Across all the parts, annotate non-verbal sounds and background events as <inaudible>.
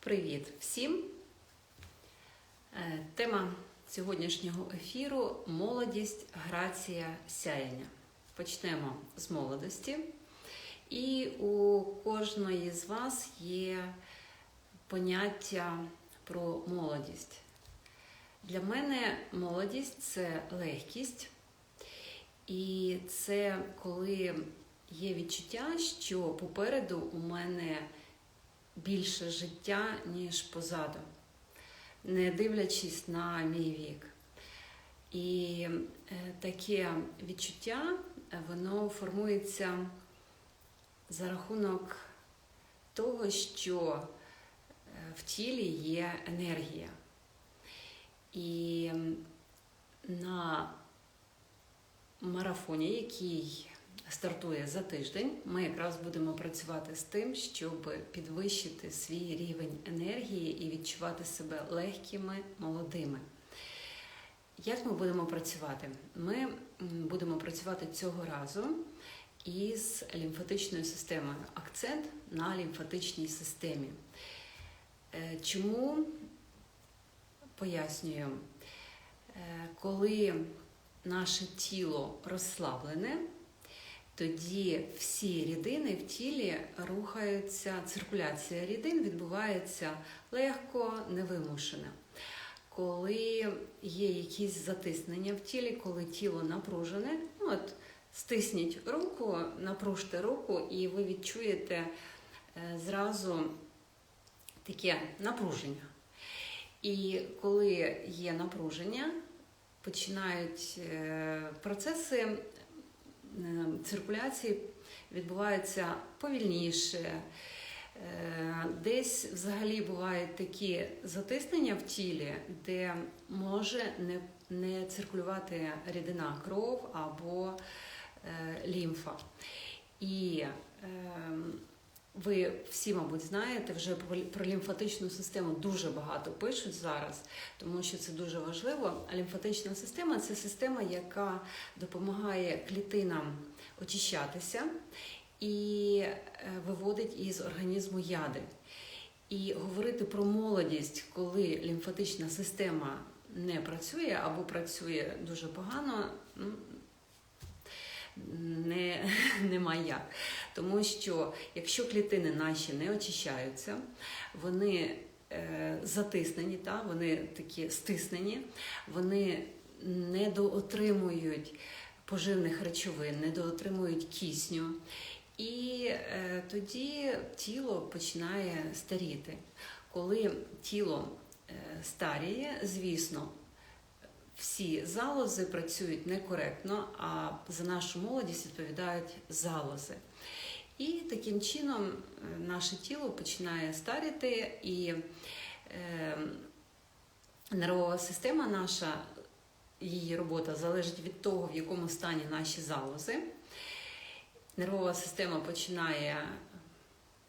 Привіт всім! Е, Тема сьогоднішнього ефіру молодість, грація, сяяння. Почнемо з молодості. І у кожної з вас є поняття про молодість. Для мене молодість це легкість, і це коли є відчуття, що попереду у мене більше життя, ніж позаду, не дивлячись на мій вік. І е, таке відчуття е, воно формується за рахунок того, що е, в тілі є енергія. І на марафоні, який стартує за тиждень, ми якраз будемо працювати з тим, щоб підвищити свій рівень енергії і відчувати себе легкими, молодими. Як ми будемо працювати? Ми будемо працювати цього разу із лімфатичною системою. Акцент на лімфатичній системі. Чому пояснюю, коли наше тіло розслаблене, тоді всі рідини в тілі рухаються, циркуляція рідин відбувається легко, невимушено. Коли є якісь затиснення в тілі, коли тіло напружене, ну от стисніть руку, напружте руку, і ви відчуєте зразу таке напруження. І коли є напруження, починають процеси циркуляції відбуваються повільніше. Десь взагалі бувають такі затиснення в тілі, де може не не циркулювати рідина кров або е, лімфа. І е, ви всі, мабуть, знаєте, вже про, лімфатичну систему дуже багато пишуть зараз, тому що це дуже важливо. А лімфатична система це система, яка допомагає клітинам очищатися і виводить із організму яди. І говорити про молодість, коли лімфатична система не працює або працює дуже погано, ну, не, <laughs> немає як. Тому що якщо клітини наші не очищаються, вони е, затиснені, та, вони такі стиснені, вони не доотримують поживних речовин, не доотримують кисню. І е, тоді тіло починає старіти. Коли тіло е, старіє, звісно, всі залози працюють некоректно, а за нашу молодість відповідають залози. І таким чином наше тіло починає старіти, і е, нервова система наша, її робота залежить від того, в якому стані наші залози. Нервова система починає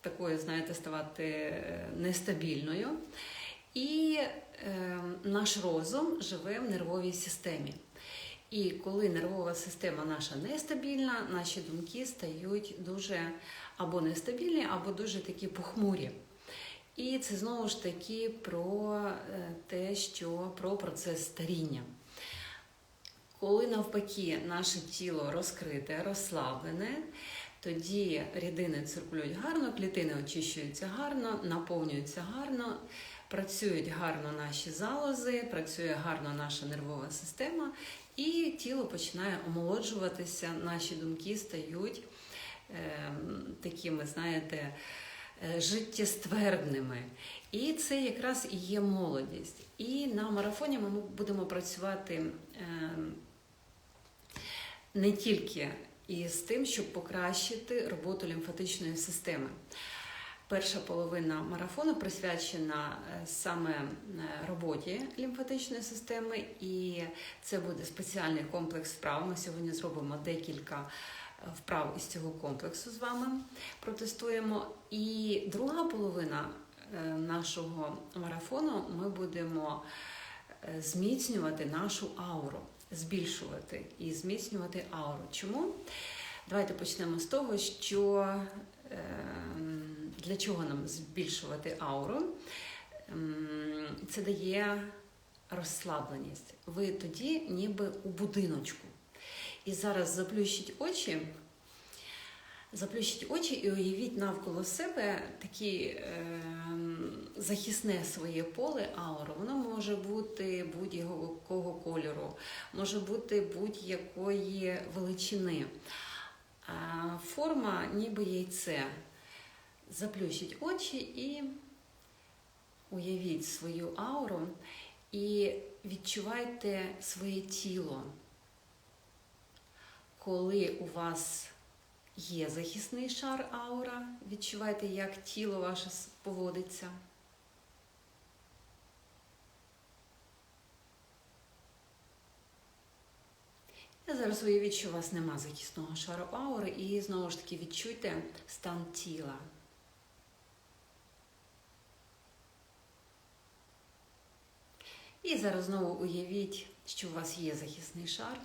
такою, знаєте, ставати нестабільною. І е, наш розум живе в нервовій системі. І коли нервова система наша нестабільна, наші думки стають дуже або нестабільні, або дуже такі похмурі. І це знову ж таки про те, що про процес старіння. Коли навпаки наше тіло розкрите, розслаблене, тоді рідини циркулюють гарно, клітини очищуються гарно, наповнюються гарно, працюють гарно наші залози, працює гарно наша нервова система, і тіло починає омолоджуватися, наші думки стають е, такими, знаєте, життєствердними. І це якраз і є молодість. І на марафоні ми будемо працювати е, не тільки із тим, щоб покращити роботу лімфатичної системи. Перша половина марафону присвячена саме роботі лімфатичної системи, і це буде спеціальний комплекс вправ. Ми сьогодні зробимо декілька вправ із цього комплексу з вами протестуємо. І друга половина нашого марафону ми будемо зміцнювати нашу ауру, збільшувати і зміцнювати ауру. Чому? Давайте почнемо з того, що для чого нам збільшувати ауру? Це дає розслабленість. Ви тоді ніби у будиночку. І зараз заплющіть очі. Заплющіть очі і уявіть навколо себе такі е, захисне своє поле ауру. Воно може бути будь-якого кольору, може бути будь-якої величини. Форма ніби яйце. Заплющіть очі і уявіть свою ауру і відчувайте своє тіло. Коли у вас є захисний шар аура, відчувайте, як тіло ваше поводиться. І зараз уявіть, що у вас нема захисного шару аури, і знову ж таки відчуйте стан тіла. І зараз знову уявіть, що у вас є захисний шар.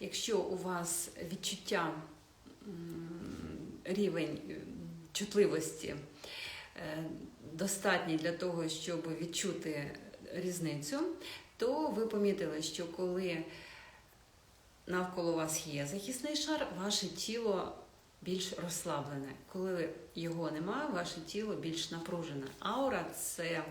Якщо у вас відчуття рівень чутливості е, достатній для того, щоб відчути різницю, то ви помітили, що коли навколо вас є захисний шар, ваше тіло більш розслаблене. Коли його немає, ваше тіло більш напружене. Аура це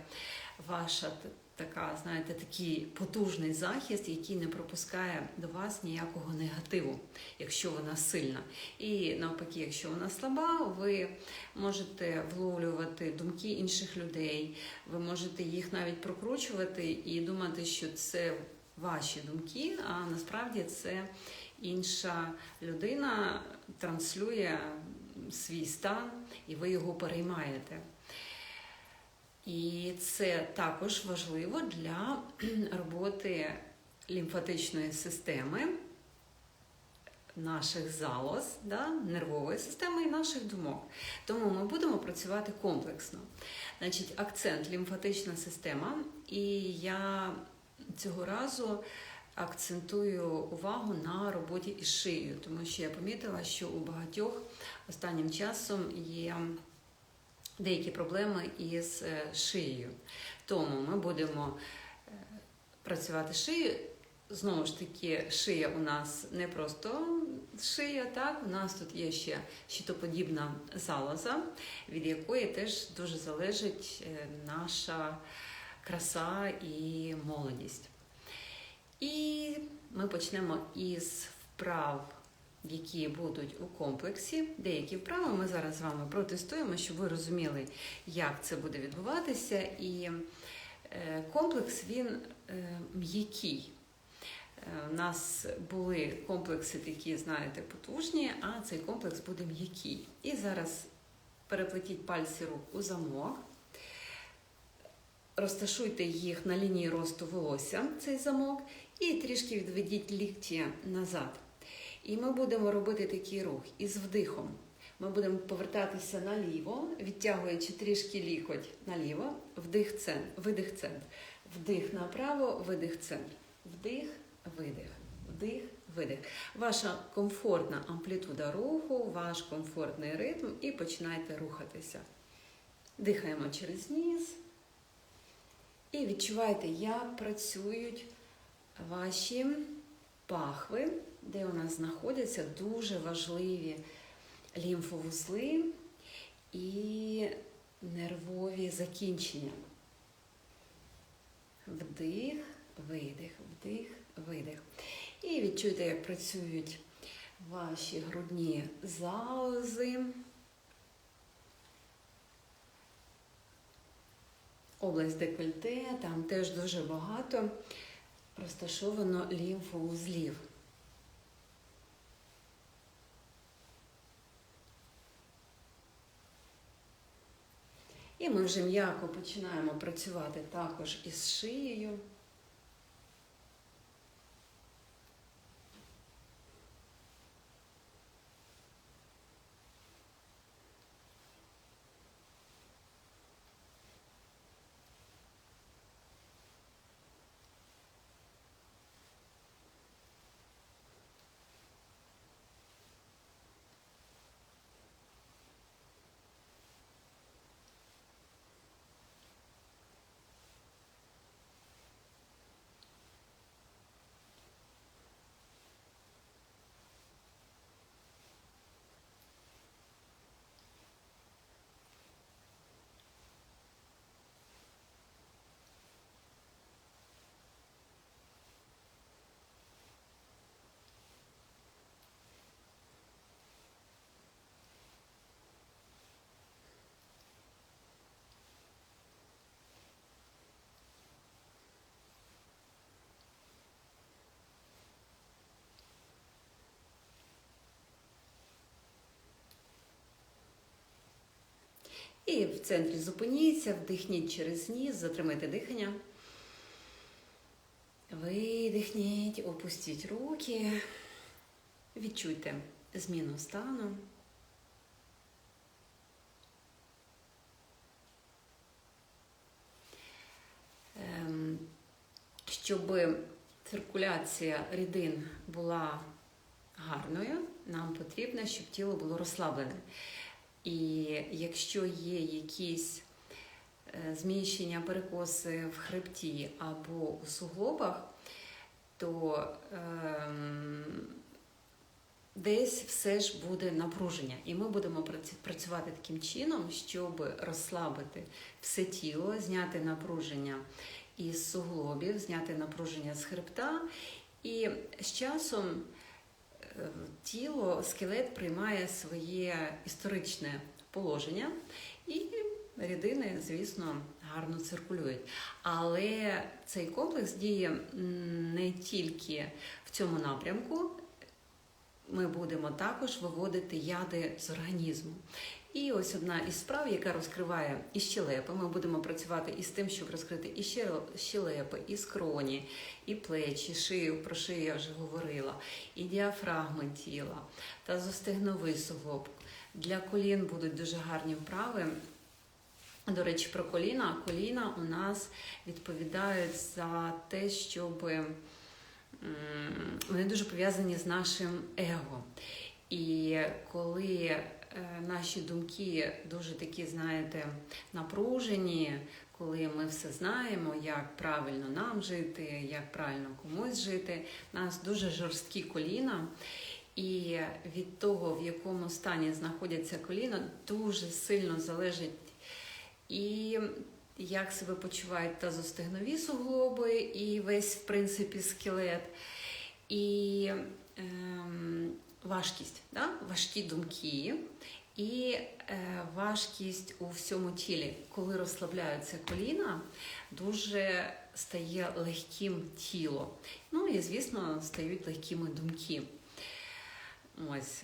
ваша така, знаєте, такий потужний захист, який не пропускає до вас ніякого негативу, якщо вона сильна. І навпаки, якщо вона слаба, ви можете вловлювати думки інших людей, ви можете їх навіть прокручувати і думати, що це ваші думки, а насправді це інша людина транслює свій стан, і ви його переймаєте. І це також важливо для <clears throat> роботи лімфатичної системи, наших залоз, да, нервової системи і наших думок. Тому ми будемо працювати комплексно. Значить, акцент лімфатична система, і я цього разу акцентую увагу на роботі із шиєю, тому що я помітила, що у багатьох останнім часом є деякі проблеми із е, шиєю. Тому ми будемо е, працювати шиєю. Знову ж таки, шия у нас не просто шия, так, у нас тут є ще щитоподібна залоза, від якої теж дуже залежить е, наша краса і молодість. І ми почнемо із вправ які будуть у комплексі. Деякі вправи ми зараз з вами протестуємо, щоб ви розуміли, як це буде відбуватися. І е, комплекс він е, м'який. Е, у нас були комплекси такі, знаєте, потужні, а цей комплекс буде м'який. І зараз переплетіть пальці рук у замок. Розташуйте їх на лінії росту волосся, цей замок, і трішки відведіть лікті назад. І ми будемо робити такий рух із вдихом. Ми будемо повертатися наліво, відтягуючи трішки лікоть наліво, вдих центр, видих центр. Вдих направо, видих центр. Вдих, видих, вдих, видих. Ваша комфортна амплітуда руху, ваш комфортний ритм, і починайте рухатися. Дихаємо через ніс. І відчувайте, як працюють ваші пахви де у нас знаходяться дуже важливі лімфовузли і нервові закінчення. Вдих, видих, вдих, видих. І відчуйте, як працюють ваші грудні залози. Область декольте, там теж дуже багато розташовано лімфоузлів. І ми вже м'яко починаємо працювати також із шиєю. І в центрі зупиніться, вдихніть через ніс, затримайте дихання. Видихніть, опустіть руки, відчуйте зміну стану. Ем, Щоб циркуляція рідин була гарною, нам потрібно, щоб тіло було розслаблене. І якщо є якісь е, зміщення, перекоси в хребті або у суглобах, то ем, десь все ж буде напруження. І ми будемо працювати таким чином, щоб розслабити все тіло, зняти напруження із суглобів, зняти напруження з хребта. І з часом е, тіло, скелет приймає своє історичне положення, і рідини, звісно, гарно циркулюють. Але цей комплекс діє не тільки в цьому напрямку. Ми будемо також виводити яди з організму. І ось одна із справ, яка розкриває і щелепи. Ми будемо працювати із тим, щоб розкрити і щелепи, і скроні, і плечі, шию. Про шию я вже говорила, і діафрагми тіла, та зостигновий суглоб. Для колін будуть дуже гарні вправи. До речі, про коліна. Коліна у нас відповідають за те, щоб вони дуже пов'язані з нашим его. І коли наші думки дуже такі, знаєте, напружені, коли ми все знаємо, як правильно нам жити, як правильно комусь жити, у нас дуже жорсткі коліна. І від того, в якому стані знаходяться коліна, дуже сильно залежить і як себе почувають тазостегнові суглоби, і весь, в принципі, скелет, і ем, важкість, да? важкі думки. І е, важкість у всьому тілі, коли розслабляються коліна, дуже стає легким тіло. Ну і, звісно, стають легкими думки. Ось.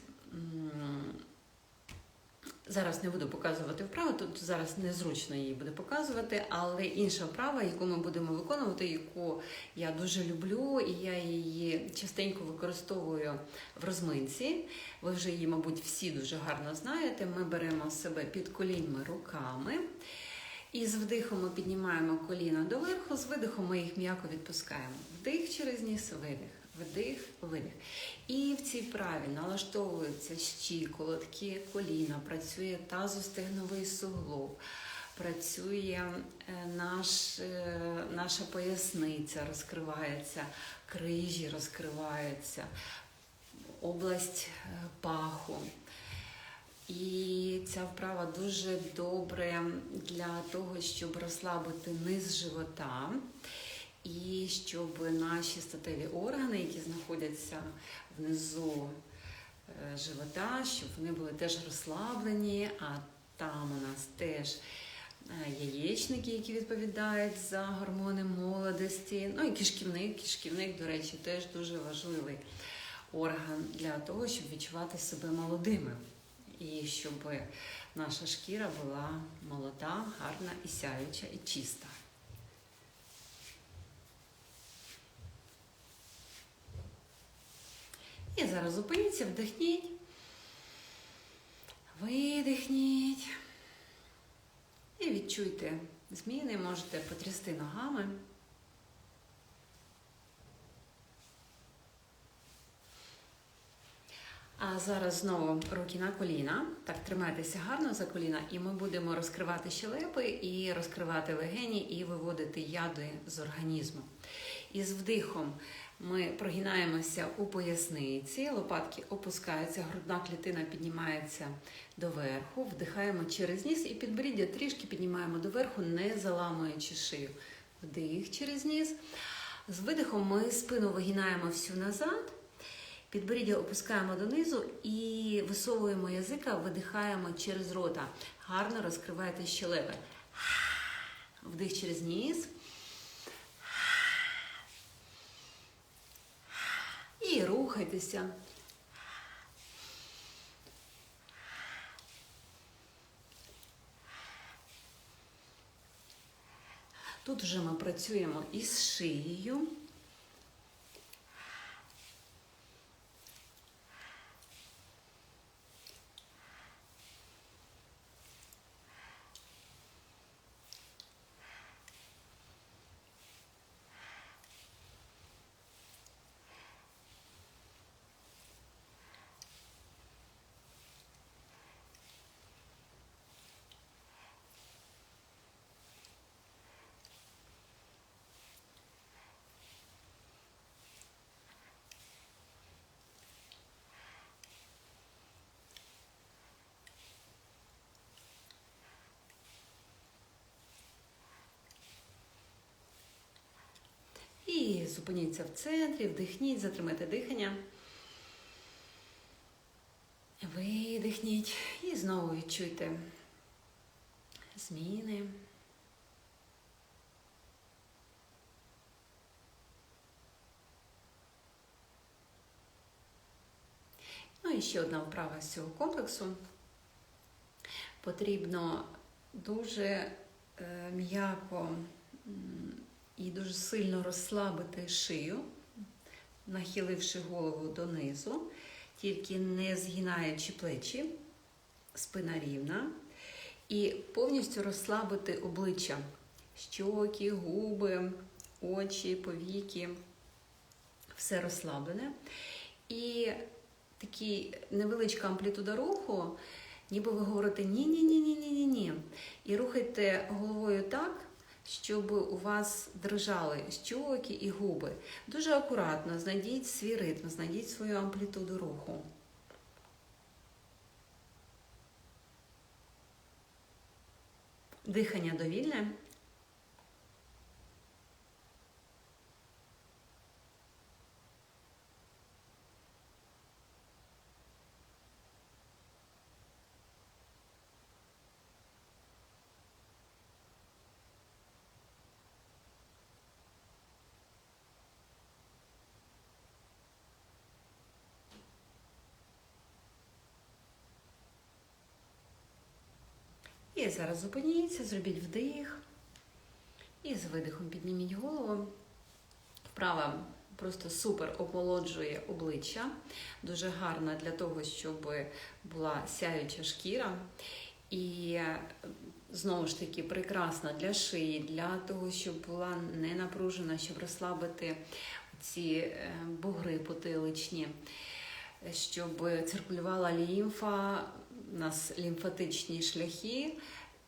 Зараз не буду показувати вправу, тут зараз незручно її буде показувати, але інша вправа, яку ми будемо виконувати, яку я дуже люблю, і я її частенько використовую в розминці. Ви вже її, мабуть, всі дуже гарно знаєте. Ми беремо себе під коліньми руками. І з вдихом ми піднімаємо коліна доверху, з видихом ми їх м'яко відпускаємо. Вдих через ніс, видих, вдих, видих. І в цій вправі налаштовуються щиколотки, коліна, працює тазостегновий суглоб, працює е, наш, е, наша поясниця, розкривається, крижі розкриваються, область е, паху. І ця вправа дуже добре для того, щоб розслабити низ живота, і щоб наші статеві органи, які знаходяться внизу е, живота, щоб вони були теж розслаблені, а там у нас теж е, яєчники, які відповідають за гормони молодості. Ну і кишківник. Кишківник, до речі, теж дуже важливий орган для того, щоб відчувати себе молодими. І щоб наша шкіра була молода, гарна і сяюча, і чиста. І зараз зупиніться, вдихніть, видихніть. І відчуйте зміни, можете потрясти ногами. А зараз знову руки на коліна. Так, тримайтеся гарно за коліна, і ми будемо розкривати щелепи і розкривати легені, і виводити яди з організму. І з вдихом ми прогинаємося у поясниці, лопатки опускаються, грудна клітина піднімається доверху, вдихаємо через ніс і підборіддя трішки піднімаємо доверху, не заламуючи шию. Вдих через ніс. З видихом ми спину вигинаємо всю назад. Підборіддя опускаємо донизу і висовуємо язика, видихаємо через рота. Гарно розкривайте щелепи. Вдих через ніс. і рухайтеся. Тут вже ми працюємо із шиєю. І зупиніться в центрі, вдихніть, затримайте дихання. Видихніть і знову відчуйте зміни. Ну і ще одна вправа з цього комплексу. Потрібно дуже е, м'яко і дуже сильно розслабити шию, нахиливши голову донизу, тільки не згинаючи плечі, спина рівна, і повністю розслабити обличчя, щоки, губи, очі, повіки, все розслаблене. І такий невеличка амплітуда руху, ніби ви говорите ні-ні-ні-ні-ні-ні. І рухайте головою так, щоб у вас дрижали щоки і губи. Дуже акуратно знайдіть свій ритм, знайдіть свою амплітуду руху. Дихання довільне. І зараз зупиніться, зробіть вдих. І з видихом підніміть голову. Вправа просто супер омолоджує обличчя. Дуже гарна для того, щоб була сяюча шкіра. І знову ж таки прекрасна для шиї, для того, щоб була не напружена, щоб розслабити ці бугри потиличні, щоб циркулювала лімфа, у нас лімфатичні шляхи,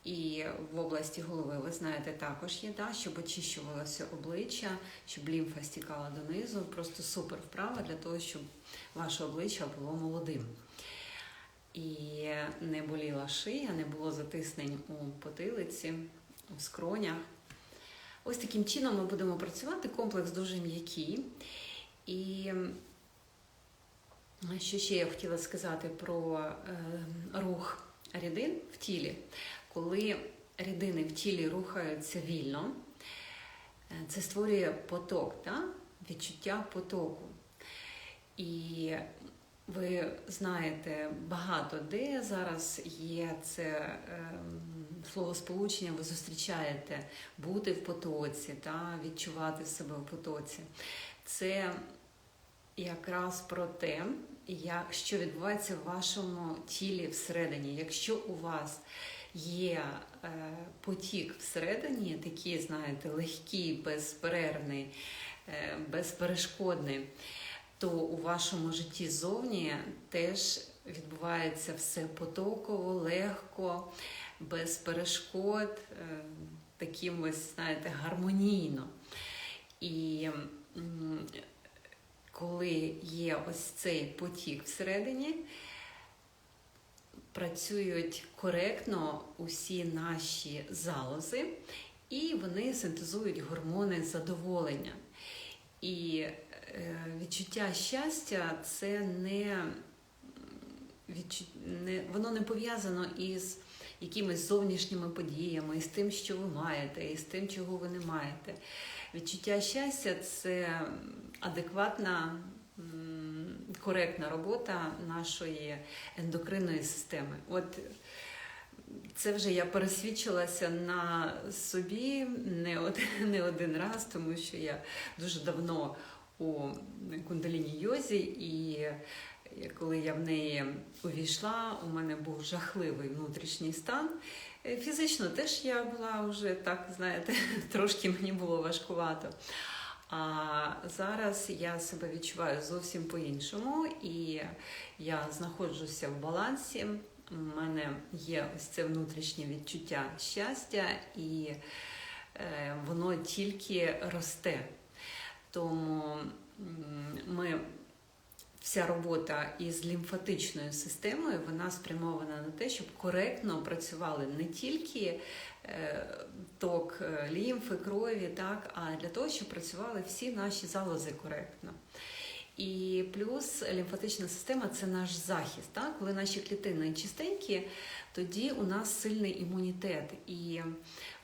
і в області голови, ви знаєте, також є, да, щоб очищувалося обличчя, щоб лімфа стікала донизу. Просто супер вправа для того, щоб ваше обличчя було молодим. І не боліла шия, не було затиснень у потилиці, у скронях. Ось таким чином ми будемо працювати. Комплекс дуже м'який. І що ще я хотіла сказати про е, рух рідин в тілі. Коли рідини в тілі рухаються вільно, е, це створює поток, да? відчуття потоку. І ви знаєте багато де зараз є це е, словосполучення, ви зустрічаєте бути в потоці, та, відчувати себе в потоці. Це якраз про те, як, що відбувається в вашому тілі всередині. Якщо у вас є е, потік всередині, такий, знаєте, легкий, безперервний, е, безперешкодний, то у вашому житті зовні теж відбувається все потоково, легко, без перешкод, е, таким ось, знаєте, гармонійно. І коли є ось цей потік всередині, працюють коректно усі наші залози, і вони синтезують гормони задоволення. І е, відчуття щастя це не, відчут... не воно не пов'язано із якимись зовнішніми подіями, із тим, що ви маєте, і з тим, чого ви не маєте. Відчуття щастя це адекватна, коректна робота нашої ендокринної системи. От це вже я пересвідчилася на собі не один, <laughs> не один раз, тому що я дуже давно у кундаліні йозі, і коли я в неї увійшла, у мене був жахливий внутрішній стан. Е, Фізично теж я була вже так, знаєте, <laughs> трошки мені було важкувато. А зараз я себе відчуваю зовсім по-іншому, і я знаходжуся в балансі. У мене є ось це внутрішнє відчуття щастя, і е, воно тільки росте. Тому ми вся робота із лімфатичною системою вона спрямована на те, щоб коректно працювали не тільки е, ток е, лімфи, крові, так, а для того, щоб працювали всі наші залози коректно. І плюс лімфатична система це наш захист. Так? Коли наші клітини чистенькі, тоді у нас сильний імунітет, і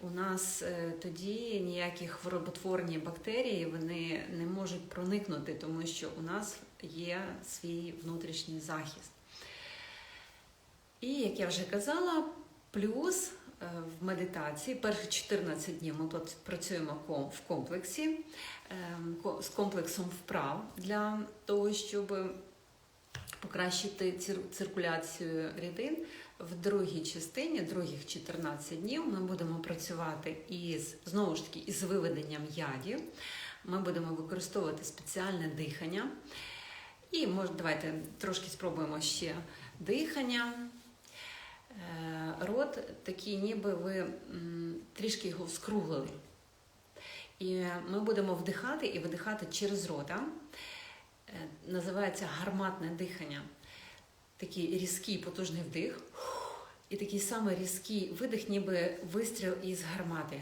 у нас е, тоді ніякі хвороботворні бактерії вони не можуть проникнути, тому що у нас є свій внутрішній захист. І як я вже казала, плюс е, в медитації перші 14 днів ми працюємо в комплексі ем, з комплексом вправ для того, щоб покращити циркуляцію рідин. В другій частині, других 14 днів, ми будемо працювати із знову ж таки із виведенням ядів. Ми будемо використовувати спеціальне дихання. І може, давайте трошки спробуємо ще дихання. Е, Рот такий, ніби ви трішки його скруглили. І ми будемо вдихати і видихати через рота. Е, Називається гарматне дихання. Такий різкий потужний вдих. І такий самий різкий видих, ніби вистріл із гармати.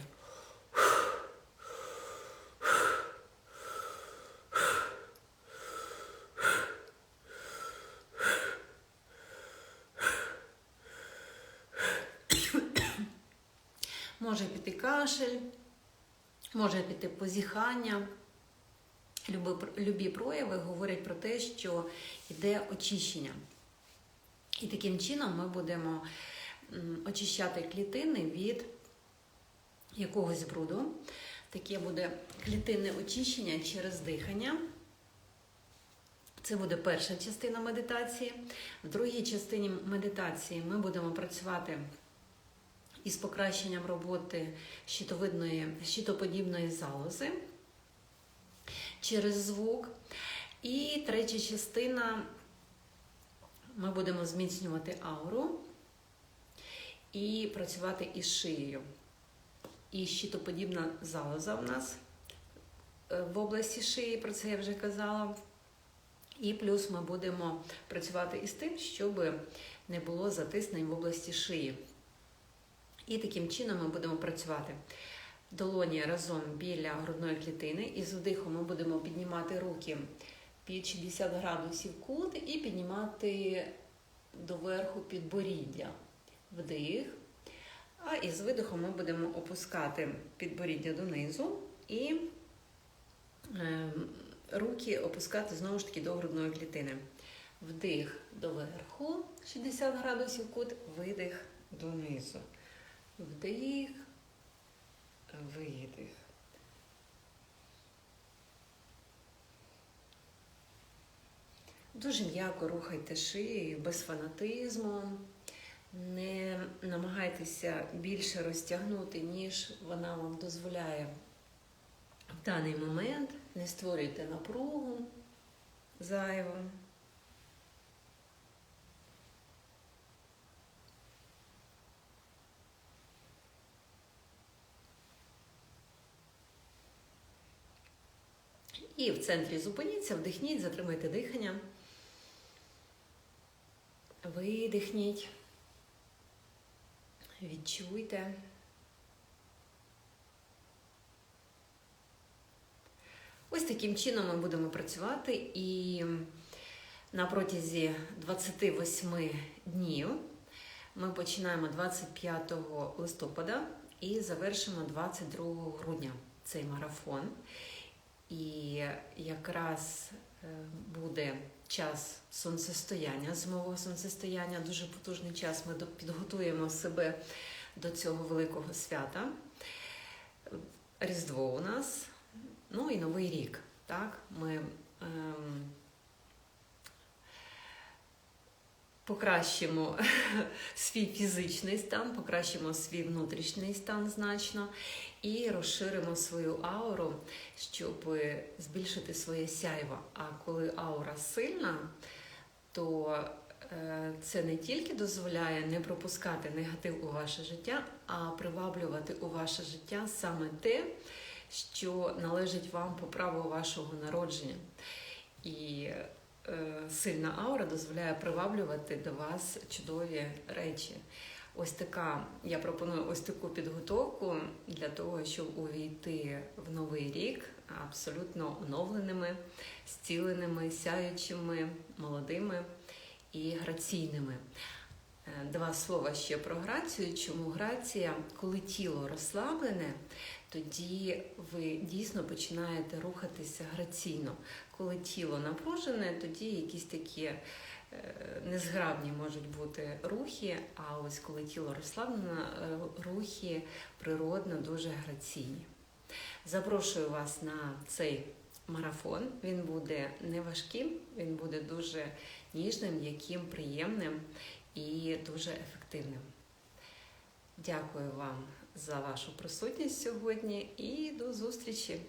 Може піти кашель, може піти позіхання. Любі прояви говорять про те, що йде очищення. І таким чином ми будемо очищати клітини від якогось бруду. Таке буде клітинне очищення через дихання. Це буде перша частина медитації. В другій частині медитації ми будемо працювати із покращенням роботи щитовидної, щитоподібної залози через звук. І третя частина ми будемо зміцнювати ауру і працювати із шиєю. І щитоподібна залоза в нас е, в області шиї, про це я вже казала. І плюс ми будемо працювати із тим, щоб не було затиснень в області шиї. І таким чином ми будемо працювати. Долоні разом біля грудної клітини. І з вдихом ми будемо піднімати руки під 60 градусів кут і піднімати доверху підборіддя. Вдих. А із видихом ми будемо опускати підборіддя донизу і е, руки опускати знову ж таки до грудної клітини. Вдих доверху 60 градусів кут, видих донизу. Вдих, видих. Дуже м'яко рухайте шиєю, без фанатизму. Не намагайтеся більше розтягнути, ніж вона вам дозволяє в даний момент. Не створюйте напругу зайву. І в центрі зупиніться, вдихніть, затримайте дихання. Видихніть. Відчуйте. Ось таким чином ми будемо працювати і на протязі 28 днів ми починаємо 25 листопада і завершимо 22 грудня цей марафон. І якраз е, буде час сонцестояння, зимового сонцестояння, дуже потужний час. Ми підготуємо себе до цього великого свята. Різдво у нас, ну і Новий рік. Так? Ми ем, покращимо <laughs> свій фізичний стан, покращимо свій внутрішній стан значно і розширимо свою ауру, щоб збільшити своє сяйво. А коли аура сильна, то е, це не тільки дозволяє не пропускати негатив у ваше життя, а приваблювати у ваше життя саме те, що належить вам по праву вашого народження. І е, сильна аура дозволяє приваблювати до вас чудові речі. Ось така, я пропоную ось таку підготовку для того, щоб увійти в новий рік абсолютно оновленими, зціленими, сяючими, молодими і граційними. Е, Два слова ще про грацію. Чому грація? Коли тіло розслаблене, тоді ви дійсно починаєте рухатися граційно. Коли тіло напружене, тоді якісь такі незграбні можуть бути рухи, а ось коли тіло розслаблено, е, рухи природно дуже граційні. Запрошую вас на цей марафон. Він буде не важким, він буде дуже ніжним, м'яким, приємним і дуже ефективним. Дякую вам за вашу присутність сьогодні і до зустрічі!